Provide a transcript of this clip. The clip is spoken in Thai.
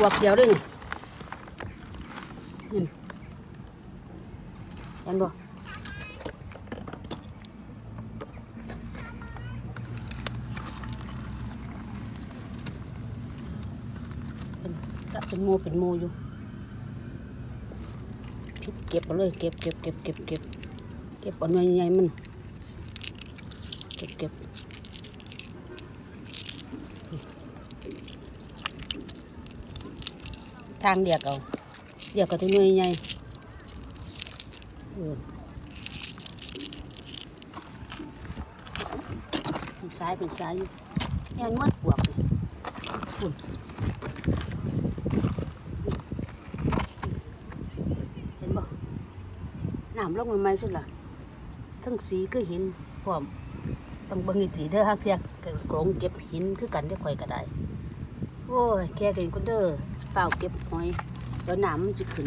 บวกเดียวด้วยนี่นี่เห็นบ่เป็นก็เป็นโมเป็นโมอยู่เก็บเอาเลยเก็บเก็บเก็บเก็บเก็บเก็บเอาหน่วยใหญ่ๆมันเก็บเก็บ ทางเดียกเอาเดียกกับที่หน่วยใหญ่เป็นซ้ายเป็นซ้ายยู่แอนมัดบวกเลยฝุ่นเห็นบ่น้ำลงมันไม่สุดล่ะทั้งสีก็หินพร้อมต้องบิ่งอีกทีเด้อฮักเทียกรงเก็บหินคือกันได้อข่อยก็ได้ โอ้ย แกกันคนเด้อ เปล่าเก็บหอยแล้วน้ำมันจะขึ้น